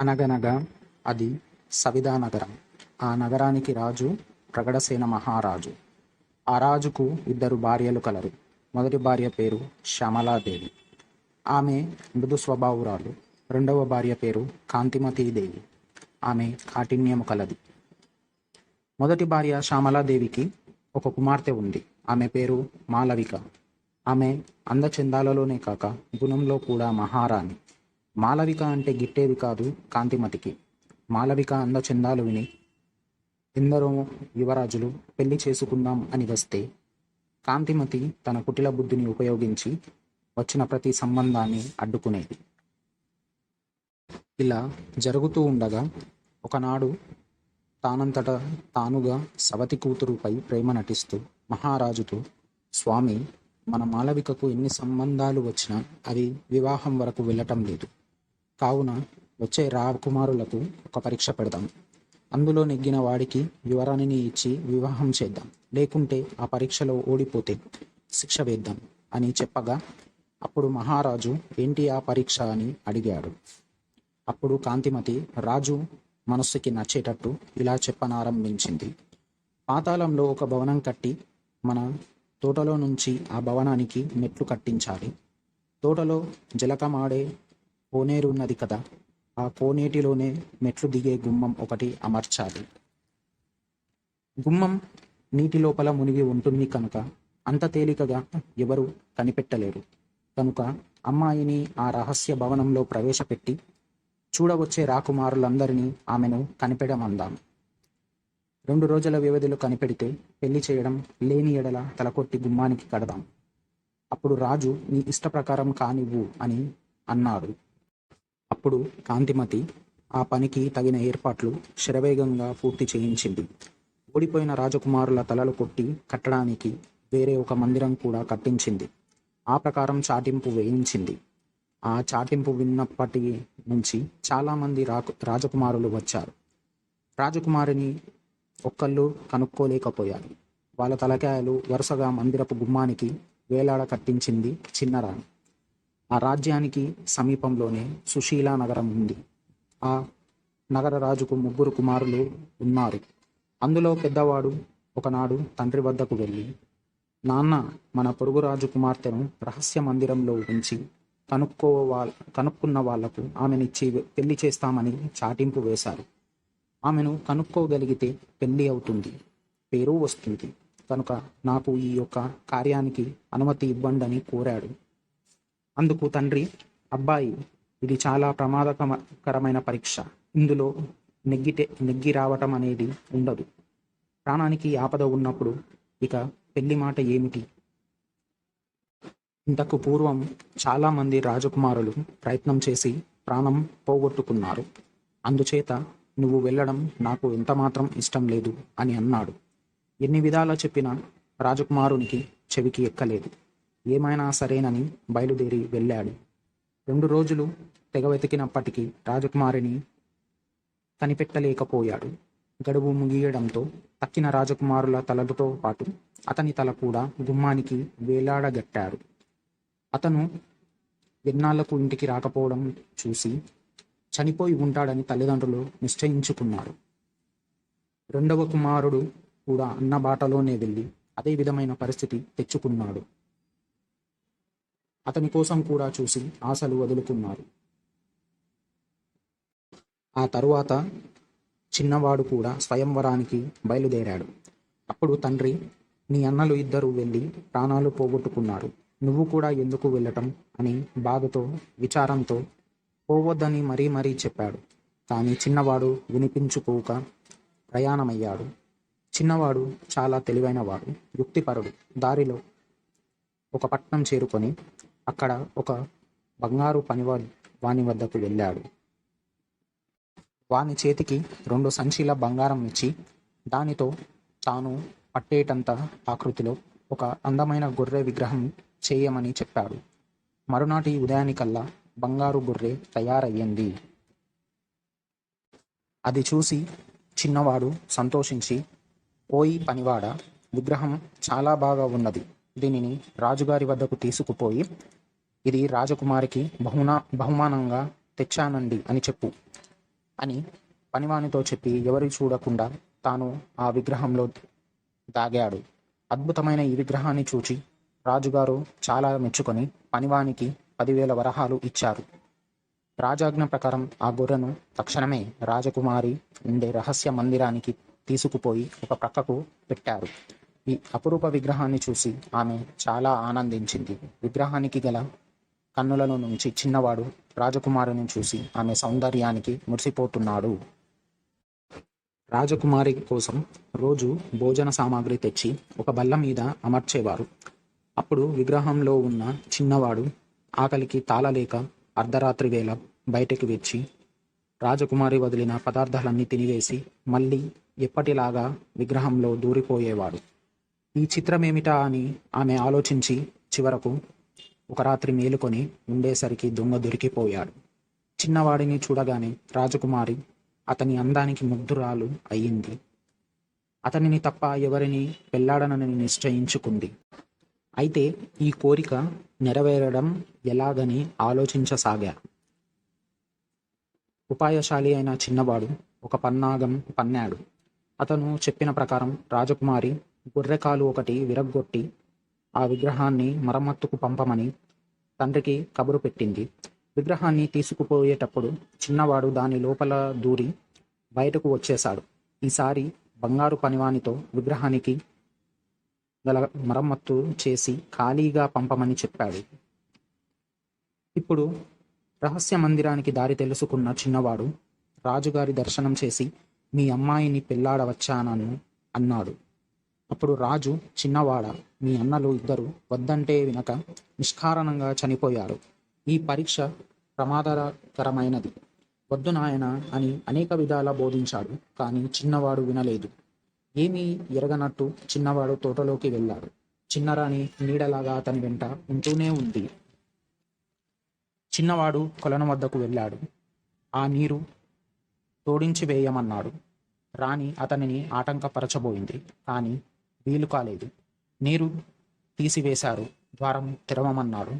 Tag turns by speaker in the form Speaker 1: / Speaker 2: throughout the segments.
Speaker 1: అనగనగా అది సవిదా నగరం. ఆ నగరానికి రాజు ప్రగడసేన మహారాజు. ఆ రాజుకు ఇద్దరు భార్యలు కలరు. మొదటి భార్య పేరు శ్యామలాదేవి. ఆమె మృదు స్వభావురాలు. రెండవ భార్య పేరు కాంతిమతీదేవి. ఆమె కాఠిన్యము కలది. మొదటి భార్య శ్యామలాదేవికి ఒక కుమార్తె ఉంది. ఆమె పేరు మాలవిక. ఆమె అందచందాలలోనే కాక గుణంలో కూడా మహారాణి. మాలవిక అంటే గిట్టేది కాదు కాంతిమతికి. మాలవిక అందచందాలు విని ఎందరో యువరాజులు పెళ్ళి చేసుకుందాం అని వస్తే కాంతిమతి తన కుటిల బుద్ధిని ఉపయోగించి వచ్చిన ప్రతి సంబంధాన్ని అడ్డుకునేది. ఇలా జరుగుతూ ఉండగా ఒకనాడు తానంతట తానుగా సవతి కూతురుపై ప్రేమ నటిస్తూ మహారాజుతో స్వామి మన మాలవికకు ఎన్ని సంబంధాలు వచ్చినా అవి వివాహం వరకు వెళ్ళటం లేదు. కావున వచ్చే రాకుమారులకు ఒక పరీక్ష పెడదాం. అందులో నెగ్గిన వాడికి యువరాణిని ఇచ్చి వివాహం చేద్దాం. లేకుంటే ఆ పరీక్షలో ఓడిపోతే శిక్ష వేద్దాం అని చెప్పగా అప్పుడు మహారాజు ఏంటి ఆ పరీక్ష అని అడిగాడు. అప్పుడు కాంతిమతి రాజు మనస్సుకి నచ్చేటట్టు ఇలా చెప్పనారంభించింది. పాతాళంలో ఒక భవనం కట్టి మన తోటలో నుంచి ఆ భవనానికి మెట్లు కట్టించాలి. తోటలో జలకమాడే కోనేరు ఉన్నది కదా ఆ కోనేటిలోనే మెట్లు దిగే గుమ్మం ఒకటి అమర్చాలి. గుమ్మం నీటి లోపల మునిగి ఉంటుంది కనుక అంత తేలికగా ఎవరు కనిపెట్టలేరు. కనుక అమ్మాయిని ఆ రహస్య భవనంలో ప్రవేశపెట్టి చూడవచ్చే రాకుమారులందరినీ ఆమెను కనిపెడమందాం. రెండు రోజుల వ్యవధిలో కనిపెడితే పెళ్ళి చేయడం లేని ఎడల తలకొట్టి గుమ్మానికి కడదాం. అప్పుడు రాజు నీ ఇష్ట ప్రకారం కానివ్వు అని అన్నాడు. అప్పుడు కాంతిమతి ఆ పనికి తగిన ఏర్పాట్లు శరవేగంగా పూర్తి చేయించింది. ఓడిపోయిన రాజకుమారుల తలలు కొట్టి కట్టడానికి వేరే ఒక మందిరం కూడా కట్టించింది. ఆ ప్రకారం చాటింపు వేయించింది. ఆ చాటింపు విన్నప్పటి నుంచి చాలామంది రాకు రాజకుమారులు వచ్చారు. రాజకుమారిని ఒక్కళ్ళు కనుక్కోలేకపోయారు. వాళ్ళ తలకాయలు వరుసగా మందిరపు గుమ్మానికి వేలాడ కట్టించింది చిన్నరాణి. ఆ రాజ్యానికి సమీపంలోనే సుశీలా నగరం ఉంది. ఆ నగర రాజుకు ముగ్గురు కుమారులు ఉన్నారు. అందులో పెద్దవాడు ఒకనాడు తండ్రి వద్దకు వెళ్ళి నాన్న మన పొరుగు రాజు కుమార్తెను రహస్య మందిరంలో ఉంచి కనుక్కోవా కనుక్కున్న వాళ్ళకు ఆమెనిచ్చి పెళ్ళి చేస్తామని చాటింపు వేశారు. ఆమెను కనుక్కోగలిగితే పెళ్ళి అవుతుంది. పేరు వస్తుంది. కనుక నాకు ఈ యొక్క కార్యానికి అనుమతి ఇవ్వండని కోరాడు. అందుకు తండ్రి అబ్బాయి ఇది చాలా ప్రమాదకరమైన పరీక్ష. ఇందులో నెగ్గితే నెగ్గి రావటం అనేది ఉండదు. ప్రాణానికి ఆపద ఉన్నప్పుడు ఇక పెళ్ళి మాట ఏమిటి? ఇంతకు పూర్వం చాలామంది రాజకుమారులు ప్రయత్నం చేసి ప్రాణం పోగొట్టుకున్నారు. అందుచేత నువ్వు వెళ్ళడం నాకు ఎంతమాత్రం ఇష్టం లేదు అని అన్నాడు. ఎన్ని విధాలా చెప్పినా రాజకుమారునికి చెవికి ఎక్కలేదు. ఏమైనా సరేనని బయలుదేరి వెళ్ళాడు. రెండు రోజులు తెగ వెతికినప్పటికీ రాజకుమారిని కనిపెట్టలేకపోయాడు. గడువు ముగియడంతో తక్కిన రాజకుమారుల తలలతో పాటు అతని తల కూడా గుమ్మానికి వేలాడగట్టారు అతను ఎన్నాళ్ళకు ఇంటికి రాకపోవడం చూసి చనిపోయి ఉంటాడని తల్లిదండ్రులు నిశ్చయించుకున్నారు. రెండవ కుమారుడు కూడా అన్న బాటలోనే వెళ్ళి అదే విధమైన పరిస్థితి తెచ్చుకున్నాడు. అతని కోసం కూడా చూసి ఆశలు వదులుకున్నారు. ఆ తరువాత చిన్నవాడు కూడా స్వయంవరానికి బయలుదేరాడు. అప్పుడు తండ్రి నీ అన్నలు ఇద్దరు వెళ్ళి ప్రాణాలు పోగొట్టుకున్నారు. నువ్వు కూడా ఎందుకు వెళ్ళటం? అని బాధతో విచారంతో పోవద్దని మరీ మరీ చెప్పాడు. కానీ చిన్నవాడు వినిపించుకోక ప్రయాణమయ్యాడు. చిన్నవాడు చాలా తెలివైనవాడు యుక్తిపరుడు. దారిలో ఒక పట్నం చేరుకొని అక్కడ ఒక బంగారు పనివాడు వాని వద్దకు వెళ్ళాడు. వాని చేతికి రెండు సంచిల బంగారం ఇచ్చి దానితో తాను పట్టేటంత ఆకృతిలో ఒక అందమైన గొర్రె విగ్రహం చేయమని చెప్పాడు. మరునాటి ఉదయానికల్లా బంగారు గొర్రె తయారయ్యింది. అది చూసి చిన్నవాడు సంతోషించి పోయి పనివాడ విగ్రహం చాలా బాగా ఉన్నది. దీనిని రాజుగారి వద్దకు తీసుకుపోయి ఇది రాజకుమారికి బహునా బహుమానంగా తెచ్చానండి అని చెప్పు. అని పనివానితో చెప్పి ఎవరి చూడకుండా తాను ఆ విగ్రహంలో దాగాడు. అద్భుతమైన ఈ విగ్రహాన్ని చూచి రాజుగారు చాలా మెచ్చుకొని పనివానికి పదివేల వరహాలు ఇచ్చారు. రాజాజ్ఞ ప్రకారం ఆ గొర్రెను తక్షణమే రాజకుమారి ఉండే రహస్య మందిరానికి తీసుకుపోయి ఒక ప్రక్కకు పెట్టారు. ఈ అపురూప విగ్రహాన్ని చూసి ఆమె చాలా ఆనందించింది. విగ్రహానికి గల కన్నులలో నుంచి చిన్నవాడు రాజకుమారిని చూసి ఆమె సౌందర్యానికి మురిసిపోతున్నాడు. రాజకుమారి కోసం రోజు భోజన సామాగ్రి తెచ్చి ఒక బల్ల మీద అమర్చేవారు. అప్పుడు విగ్రహంలో ఉన్న చిన్నవాడు ఆకలికి తాళలేక అర్ధరాత్రి వేళ బయటకు వచ్చి రాజకుమారి వదిలిన పదార్థాలన్నీ తినివేసి మళ్ళీ ఎప్పటిలాగా విగ్రహంలో దూరిపోయేవాడు. ఈ చిత్రమేమిటా అని ఆమె ఆలోచించి చివరకు ఒక రాత్రి మేలుకొని ఉండేసరికి దొంగ దొరికిపోయాడు. చిన్నవాడిని చూడగానే రాజకుమారి అతని అందానికి ముగ్ధురాలు అయ్యింది. అతనిని తప్ప ఎవరిని పెళ్ళాడనని నిశ్చయించుకుంది. అయితే ఈ కోరిక నెరవేరడం ఎలాగని ఆలోచించసాగా. ఉపాయశాలి అయిన చిన్నవాడు ఒక పన్నాగం పన్నాడు. అతను చెప్పిన ప్రకారం రాజకుమారి గొర్రెకాలు ఒకటి విరగ్గొట్టి ఆ విగ్రహాన్ని మరమ్మత్తుకు పంపమని తండ్రికి కబురు పెట్టింది. విగ్రహాన్ని తీసుకుపోయేటప్పుడు చిన్నవాడు దాని లోపల దూరి బయటకు వచ్చేశాడు. ఈసారి బంగారు పనివానితో విగ్రహానికి గల మరమ్మత్తు చేసి ఖాళీగా పంపమని చెప్పాడు. ఇప్పుడు రహస్య మందిరానికి దారి తెలుసుకున్న చిన్నవాడు రాజుగారి దర్శనం చేసి మీ అమ్మాయిని పెళ్ళాడవచ్చానను అన్నాడు. అప్పుడు రాజు చిన్నవాడ మీ అన్నలు ఇద్దరు వద్దంటే వినక నిష్కారణంగా చనిపోయారు. ఈ పరీక్ష ప్రమాదకరమైనది. వద్దు నాయన అని అనేక విధాలా బోధించాడు. కానీ చిన్నవాడు వినలేదు. ఏమీ ఎరగనట్టు చిన్నవాడు తోటలోకి వెళ్ళాడు. చిన్నరాణి నీడలాగా అతని వెంట ఉంటూనే ఉంది. చిన్నవాడు కొలను వద్దకు వెళ్ళాడు. ఆ నీరు తోడించి వేయమన్నాడు. రాణి అతనిని ఆటంకపరచబోయింది. కానీ వీలు కాలేదు. నీరు తీసివేశారు. ద్వారం తెరవమన్నారు.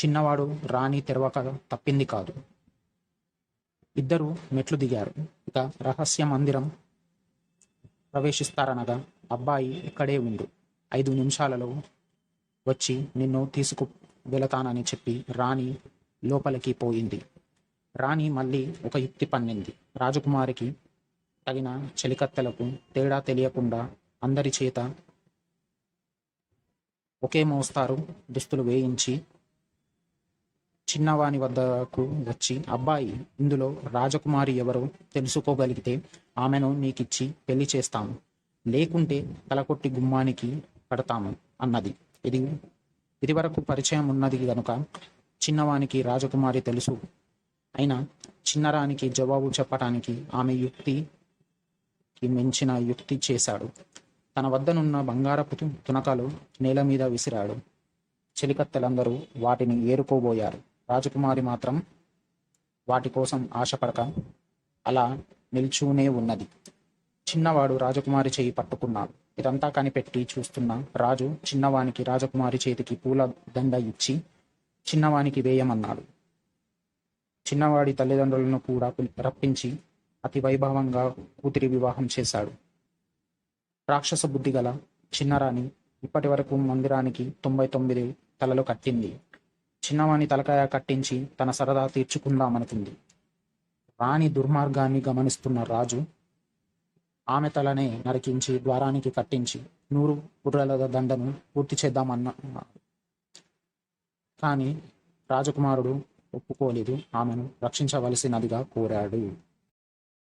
Speaker 1: చిన్నవాడు రాణి తెరవక తప్పింది కాదు. ఇద్దరు మెట్లు దిగారు. ఇక రహస్య మందిరం ప్రవేశిస్తారనగా అబ్బాయి ఇక్కడే ఉండు. ఐదు నిమిషాలలో వచ్చి నిన్ను తీసుకు వెళతానని చెప్పి రాణి లోపలికి పోయింది. రాణి మళ్ళీ ఒక యుక్తి పన్నింది. రాజకుమారికి తగిన చెలికత్తెలకు తేడా తెలియకుండా అందరి చేత ఒకే మోస్తారు దుస్తులు వేయించి చిన్నవాని వద్దకు వచ్చి అబ్బాయి ఇందులో రాజకుమారి ఎవరో తెలుసుకోగలిగితే ఆమెను నీకిచ్చి పెళ్ళి చేస్తాము. లేకుంటే తలకొట్టి గుమ్మానికి కడతాము అన్నది. ఇది ఇదివరకు పరిచయం ఉన్నది గనుక చిన్నవానికి రాజకుమారి తెలుసు. అయినా చిన్నరానికి జవాబు చెప్పటానికి ఆమె యుక్తికి మించిన యుక్తి చేశాడు. తన వద్దనున్న బంగారపు తునకలు నేల మీద విసిరాడు. చెలికత్తెలందరూ వాటిని ఏరుకోబోయారు. రాజకుమారి మాత్రం వాటి కోసం ఆశపడక అలా నిల్చూనే ఉన్నది. చిన్నవాడు రాజకుమారి చేయి పట్టుకున్నాడు. ఇదంతా కనిపెట్టి చూస్తున్న రాజు చిన్నవానికి రాజకుమారి చేతికి పూల దండ ఇచ్చి చిన్నవానికి వేయమన్నాడు. చిన్నవాడి తల్లిదండ్రులను కూడా రప్పించి అతి వైభవంగా కూతురి వివాహం చేశాడు. రాక్షస బుద్ధి గల చిన్నరాణి ఇప్పటి వరకు మందిరానికి తొంభై తొమ్మిది తలలు కట్టింది. చిన్నవాణి తలకాయ కట్టించి తన సరదా తీర్చుకుందామనుకుంది. రాణి దుర్మార్గాన్ని గమనిస్తున్న రాజు ఆమె తలనే నరికించి ద్వారానికి కట్టించి నూరు పుర్రెల దండను పూర్తి చేద్దామన్న కానీ రాజకుమారుడు ఒప్పుకోలేదు. ఆమెను రక్షించవలసినదిగా కోరాడు.